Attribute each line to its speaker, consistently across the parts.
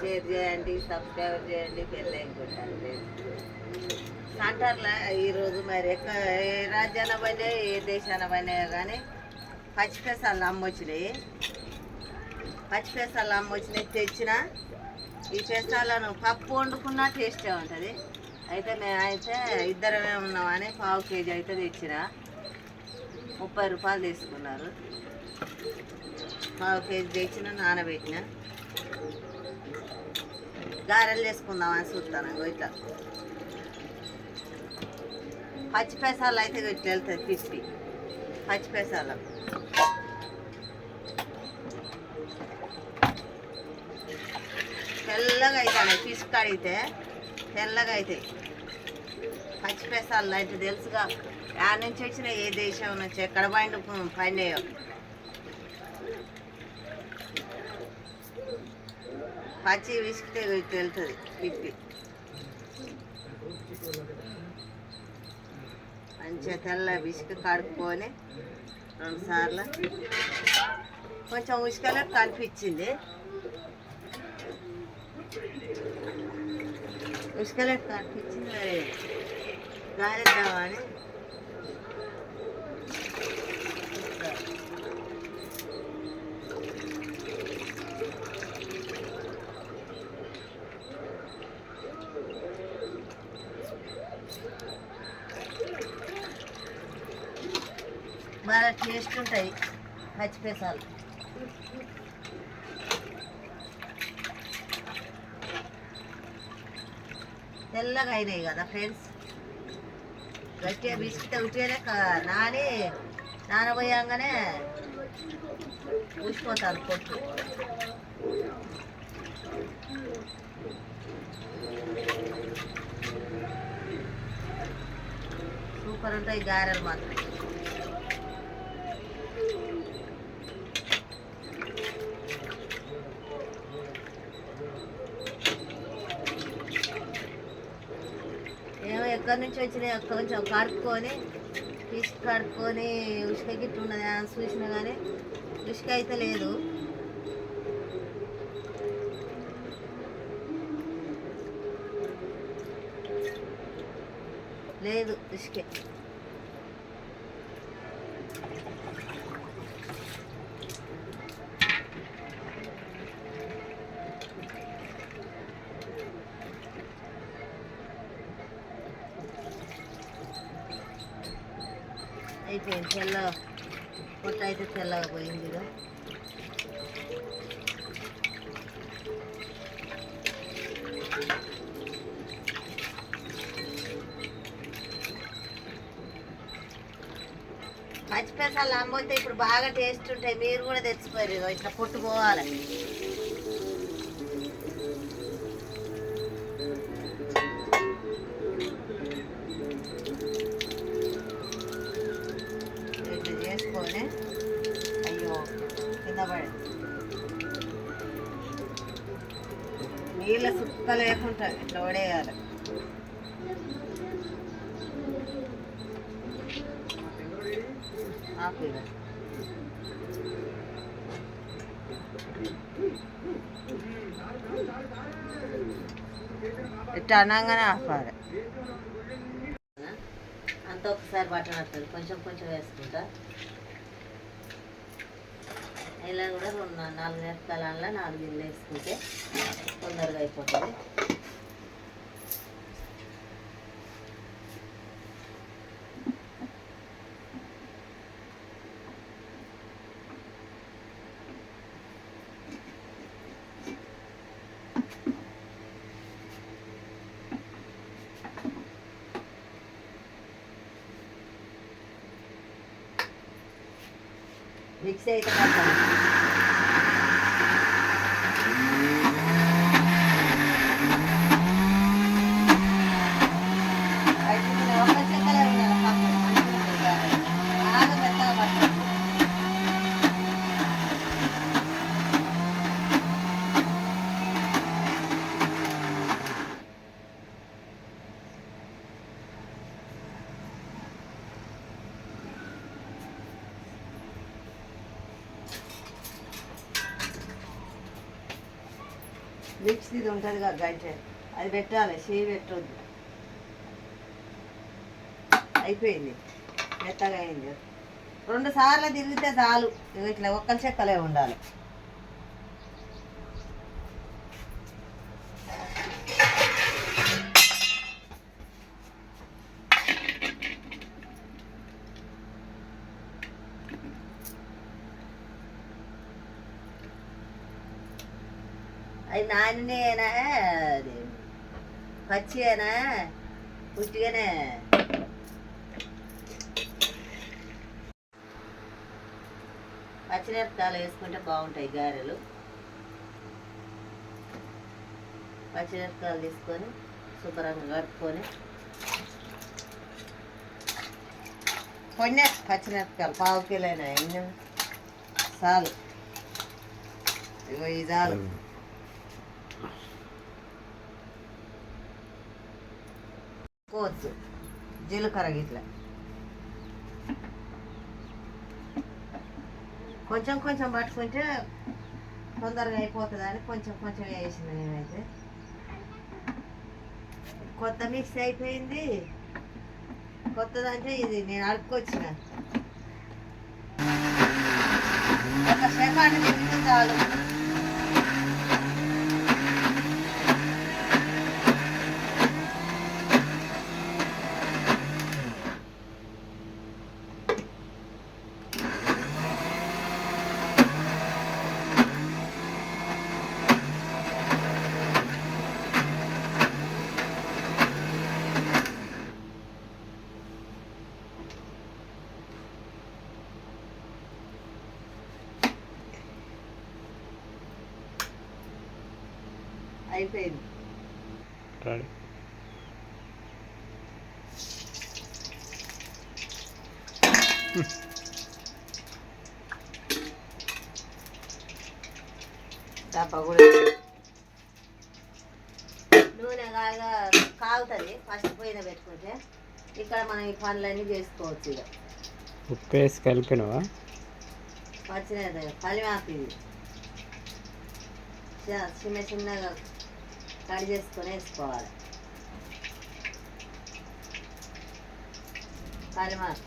Speaker 1: Share చేయండి subscribe చేయండి bell icon కొట్టండి ఈరోజు మరి ఎక్క ఏ రాజ్యాన పైన ఏ దేశాన పైన కానీ పచ్చి పెసాలు అమ్మొచ్చినాయి. పచ్చి పెసాలు అమ్మొచ్చినాయి తెచ్చిన ఈ పెసాలను పప్పు వండుకున్నా టేస్టే ఉంటుంది. అయితే మేము అయితే ఇద్దరమే ఉన్నామని పావు కేజీ అయితే తెచ్చిన ముప్పై రూపాయలు తీసుకున్నారు. పావు కేజీ తెచ్చిన నానబెట్టిన. గారెలు చేసుకుందామని చూస్తాను ఇట్లా. పచ్చి పైసాలు అయితే ఇట్లా వెళ్తుంది తిప్పి పచ్చి పైసాలు తెల్లగా అవుతాయి పిసుకు కడిగితే తెల్లగా అవుతాయి పచ్చి పెసాలు అయితే తెలుసుగా. ఆ నుంచి వచ్చిన ఏ దేశం నుంచి ఎక్కడ పండు పండేయో పచ్చి విసికితే ఇటు వెళ్తుంది పిప్పి మంచిగా తెల్ల విసుక కడుక్కొని రెండు సార్లు. కొంచెం ఉసుకలో కనిపించింది. ఉసుకలో కనిపించింది. మరి గాలిద్దామని బాగా టేస్ట్ ఉంటాయి పచ్చిపేసాలు తెల్లగా అయినాయి కదా ఫ్రెండ్స్. గట్టిగా బిస్కెట్ ఉట్టిగానే నాని నానబోయాంగానే ఊసిపోతాను పొట్టు. సూపర్ ఉంటాయి గారెలు మాత్రం. ఎక్కడి నుంచి వచ్చినాయి కొంచెం కడుక్కొని ఫిష్ కడుక్కొని ఉసుక గిట్టు ఉన్నది. చూసినా కానీ ఉసుక అయితే లేదు. లేదు ఉసుకే అయిపోయింది తెల్ల పొట్ట అయితే తెల్లగా పోయింది ఇక పచ్చి పెసాలు ఇప్పుడు బాగా టేస్ట్ ఉంటాయి. మీరు కూడా తెచ్చిపోయారు ఇట్లా పొట్టు పోవాలి. నీళ్ళ సుక్క లేకుండా ఇట్లా పడేయాలి ఇట్లా అనగానే ఆపాలి. అంత ఒకసారి బట్టన్ కొంచెం కొంచెం వేసుకుంటా. ఇలా కూడా రెండు నాలుగు నేర్కాలలో నాలుగు ఇల్లు వేసుకుంటే తొందరగా అయిపోతుంది. మిక్సీ అయితే ఇది ఉంటుంది కదా గంట అది పెట్టాలి చేయి పెట్టొద్దు. అయిపోయింది. మెత్తగా అయింది. రెండు సార్లు తిరిగితే చాలు. ఇట్లా ఒక్కరి చెక్కలే ఉండాలి. అది నానినేనా అది పచ్చియేనా పుట్టిగానే పచ్చిమిరపకాయలు వేసుకుంటే బాగుంటాయి గారెలు. పచ్చిమిరపకాయలు తీసుకొని శుభ్రంగా కడుక్కొని. కొన్ని పచ్చిమిరపకాయలు పావు కిలోనా ఎన్ని? చాలు. ఇగో చాలు. కోవచ్చు జీలకర్ర గిట్ల. కొంచెం కొంచెం పట్టుకుంటే తొందరగా అయిపోతుంది అని కొంచెం కొంచెం వేసిన నేనైతే. కొత్త మిక్స్ అయిపోయింది. కొత్తదంటే ఇది నేను అడుక్కొచ్చిన. ఒక సెకండ్ చాలు. అయిపోయింది. కూడా. నూనె కాగా కాగుతుంది ఫస్ట్ పోయిన పెట్టుకుంటే ఇక్కడ మనం ఈ పనులన్నీ చేసుకోవచ్చు ఇక.
Speaker 2: ఉప్పు వేసి కలిపినవా?
Speaker 1: వచ్చినది కలిమాకు ఇది చిన్న చిన్నగా కట్ చేసుకొని వేసుకోవాలి. కలిమాకు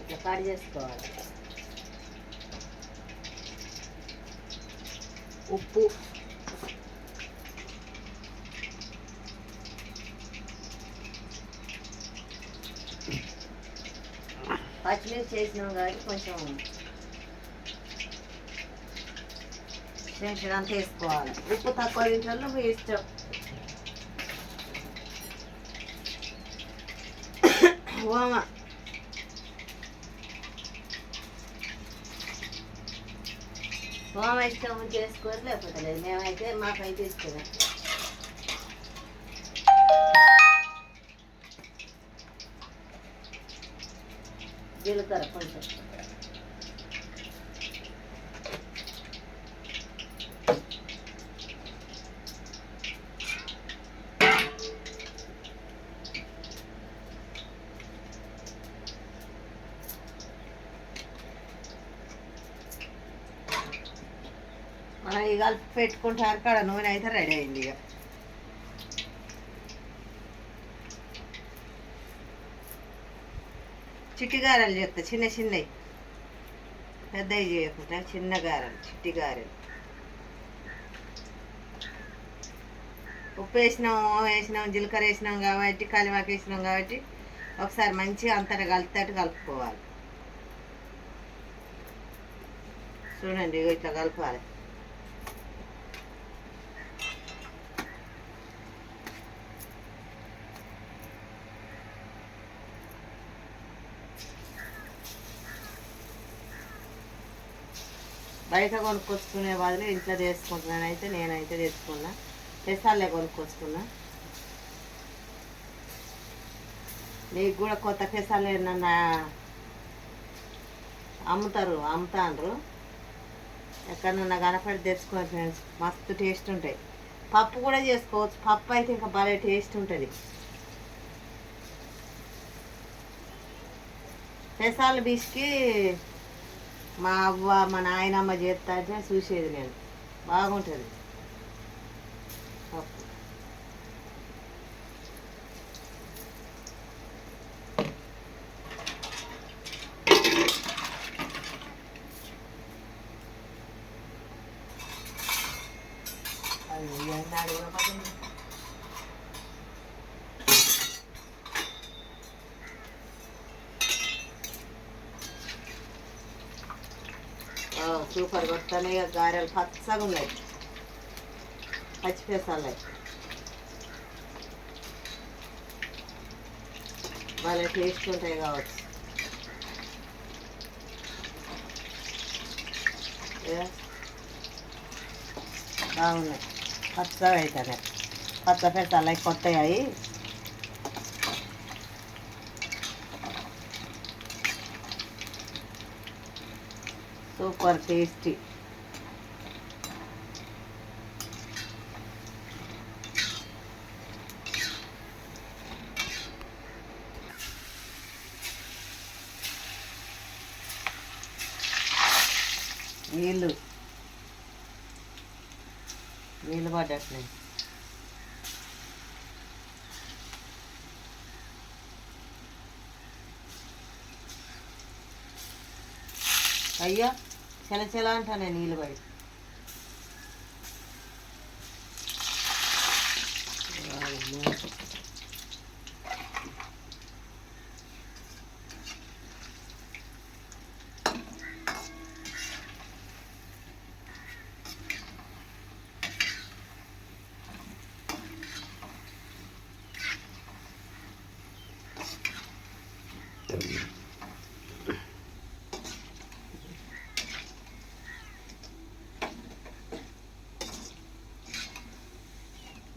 Speaker 1: ఇట్లా కట్ చేసుకోవాలి. ఉప్పు. పచ్చిమిర్చి చేసినాం కాబట్టి కొంచెం టెన్షన్ అంతా వేసుకోవాలి. ఉప్పు తక్కువ తింటారు వేస్ట్ ఇష్టం ఓమ. ఓమ ఇష్టం చేసుకోరు లేకపోతే లేదు. మేమైతే మాకైతే ఇష్టమే. జీలకర్ర కొంచెం ఇక కలిపి పెట్టుకుంటారు కాడ నూనె అయితే రెడీ అయింది ఇక. చిట్టి గారెలు చేస్తా చిన్న చిన్నవి. పెద్దవి చేయకుండా చిన్న గారెలు చిట్టి గారెలు. ఉప్పు వేసినాం వేసినాం జీలకర్ర వేసినాం కాబట్టి కలిమాకు వేసినాం కాబట్టి ఒకసారి మంచిగా అంతటా కలిపేటట్టు కలుపుకోవాలి. చూడండి ఇట్లా కలపాలి. బయట కొనుక్కొచ్చుకునే బదులు ఇంట్లో చేసుకుంటున్నాను అయితే నేనైతే తెచ్చుకున్నా. పెసాలే కొనుక్కొచ్చుకున్నా. మీకు కూడా కొత్త పెసాలు ఏమన్నా అమ్ముతారు అమ్ముతాండ్రు. ఎక్కడన్నా కనపడి తెచ్చుకోవాలి ఫ్రెండ్స్. మస్తు టేస్ట్ ఉంటాయి. పప్పు కూడా చేసుకోవచ్చు. పప్పు అయితే ఇంకా భలే టేస్ట్ ఉంటుంది. పెసాలు బిస్కి మా అవ్వ మా నాయనమ్మ చేస్తా చూసేది నేను. బాగుంటుంది పప్పు అది ఎన్నాడు కూడా పట్టింది. ఆ, సూపర్ కొట్టనే గారెలు పచ్చగా ఉన్నాయి. పచ్చిపేసాలు భలే టేస్ట్ ఉంటాయి కావచ్చు. బాగున్నాయి. పచ్చగా అవుతాయి పచ్చ పెసాలు అవి సూపర్ టేస్టీ నీళ్ళు నీళ్ళు పడ్డట్లేదు అయ్యా చల అంటానే నీళ్ళు బయట.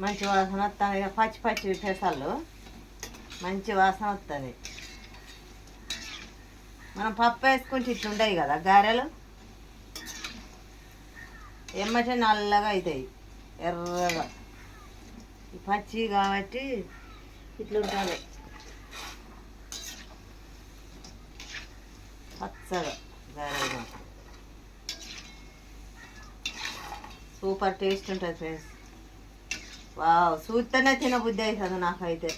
Speaker 1: మంచి వాసన వస్తుంది. పచ్చి పచ్చి పెసలు మంచి వాసన వస్తుంది. మనం పప్పు వేసుకుంటే ఇట్లా ఉండయి కదా గారెలు? ఎమ్మటే నల్లగా అవుతాయి ఎర్రగా. పచ్చి కాబట్టి ఇట్లా ఉంటుంది. పచ్చగా గారెలు. సూపర్ టేస్ట్ ఉంటుంది ఫ్రెండ్స్. వావ్ చూస్తేనే తినబుద్ధి అవుతుంది నాకైతే.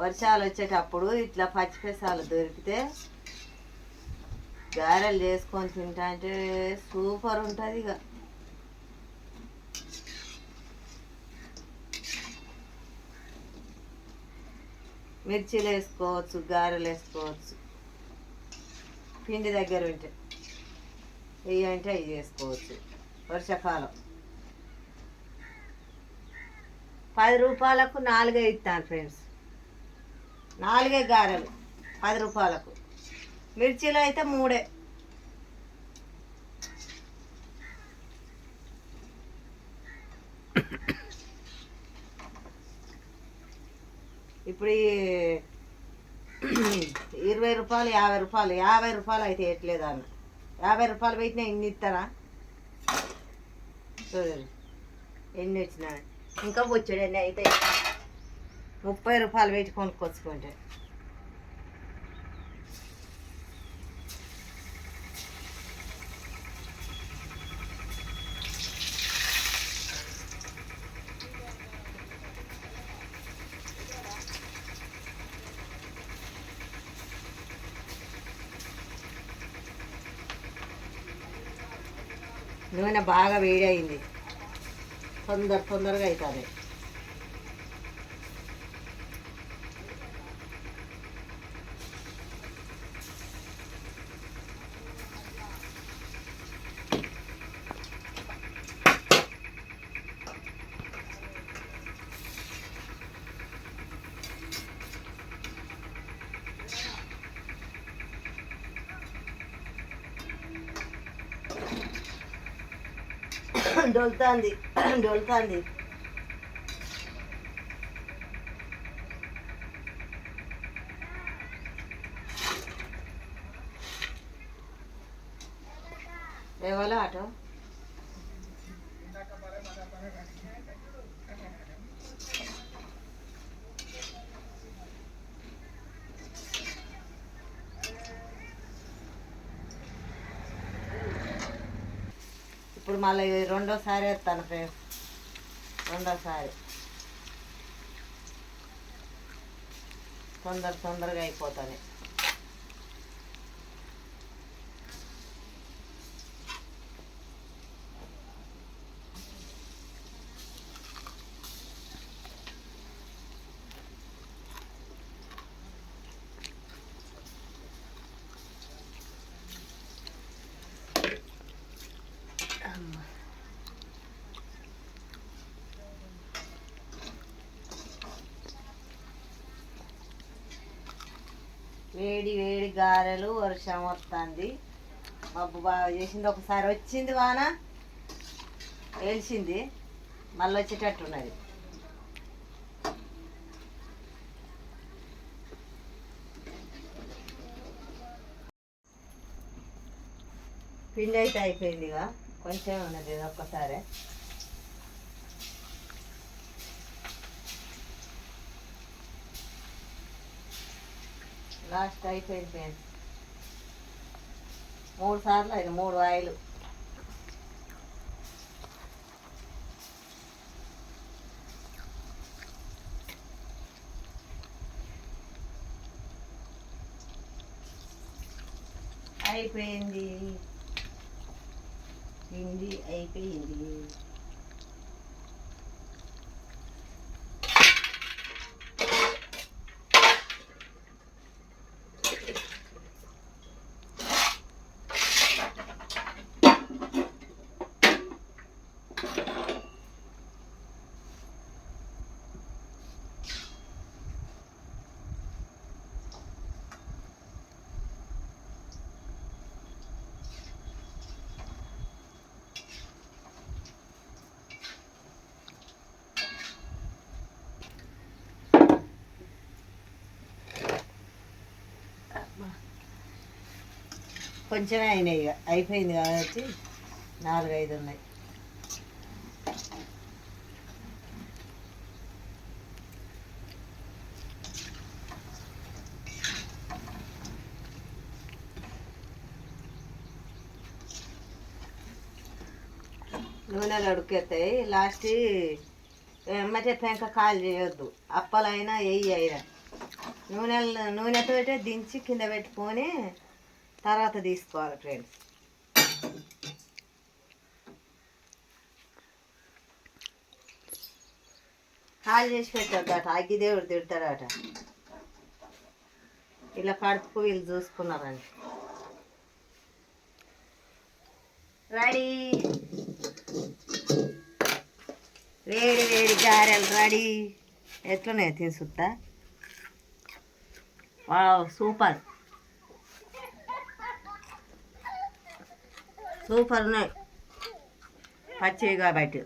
Speaker 1: వర్షాలు వచ్చేటప్పుడు ఇట్లా పచ్చిపెసాలు దొరికితే గారెలు చేసుకొని తింటా అంటే సూపర్ ఉంటుంది ఇక. మిర్చీలు వేసుకోవచ్చు గారెలు వేసుకోవచ్చు. పిండి దగ్గర ఉంటే ఇవి అంటే అవి చేసుకోవచ్చు. వర్షాకాలం. పది రూపాయలకు నాలుగే ఇస్తాను ఫ్రెండ్స్. నాలుగే గారెలు పది రూపాయలకు. మిర్చీలు అయితే మూడే. ఇప్పుడు ఇరవై రూపాయలు యాభై రూపాయలు యాభై రూపాయలు అయితే ఎట్లేదు అన్న. యాభై రూపాయలు పెట్టినా ఎన్ని ఇస్తారా? చూడండి ఎన్ని వచ్చినా ఇంకా బొచ్చుడండి అయితే? ముప్పై రూపాయలు పెట్టి కొనుక్కొచ్చుకుంటే. నూనె బాగా వేడి అయింది తొందర తొందరగా అవుతుంది డొల్తాంది డొల్తాంది. మళ్ళీ రెండోసారి వేస్తాను ఫ్రెండ్స్. రెండోసారి. తొందర తొందరగా అయిపోతుంది వేడి వేడి గారెలు వర్షం వస్తుంది మబ్బు బాగా చేసింది. ఒకసారి వచ్చింది వాన వేల్చింది మళ్ళీ వచ్చేటట్టున్నది పిండి అయితే అయిపోయింది ఇక కొంచెం ఉన్నది ఒక్కసారి. లాస్ట్ అయిపోయింది ఫ్రెండ్స్ మూడు సార్లు అయింది మూడు ఆయిలు. అయిపోయింది. తిండి అయిపోయింది. కొంచెమే అయినాయి ఇక. అయిపోయింది కాబట్టి నాలుగు ఐదు ఉన్నాయి. నూనెలు ఉడికేస్తాయి. లాస్ట్ ఎమ్మటే పెంక కాలు చేయొద్దు. అప్పలైనా వెయ్యి అయినా. నూనెలు నూనెతో దించి కింద పెట్టుకొని తర్వాత తీసుకోవాలి ఫ్రెండ్స్. కాల్ చేసి పెట్టద్దట అగ్గిదేవుడు తిడతాడట. ఇలా పడుపు వీళ్ళు చూసుకున్నారండి. రెడీ. వేడి వేడి గారెలు రెడీ. ఎట్లున్నాయి తీసుకుంటా వావ్ సూపర్. సూపర్ ఉన్నాయి. పచ్చివి కాబట్టి.